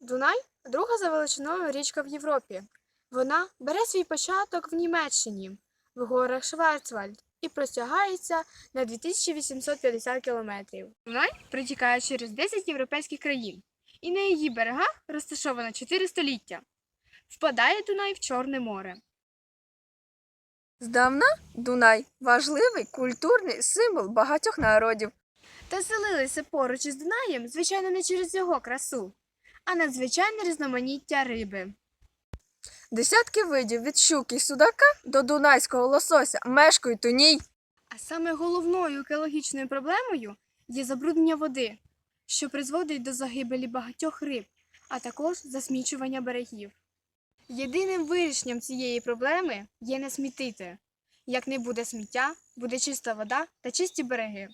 Дунай друга за величиною річка в Європі. Вона бере свій початок в Німеччині, в горах Шварцвальд і простягається на 2850 кілометрів. Дунай протікає через 10 європейських країн, і на її берегах розташовано 4 століття. Впадає Дунай в Чорне море. Здавна Дунай важливий культурний символ багатьох народів. Та селилися поруч із Дунаєм, звичайно, не через його красу, а надзвичайне різноманіття риби. Десятки видів від щуки й судака до дунайського лосося мешкають у ній. А саме головною екологічною проблемою є забруднення води, що призводить до загибелі багатьох риб, а також засмічування берегів. Єдиним вирішенням цієї проблеми є не смітити. Як не буде сміття, буде чиста вода та чисті береги.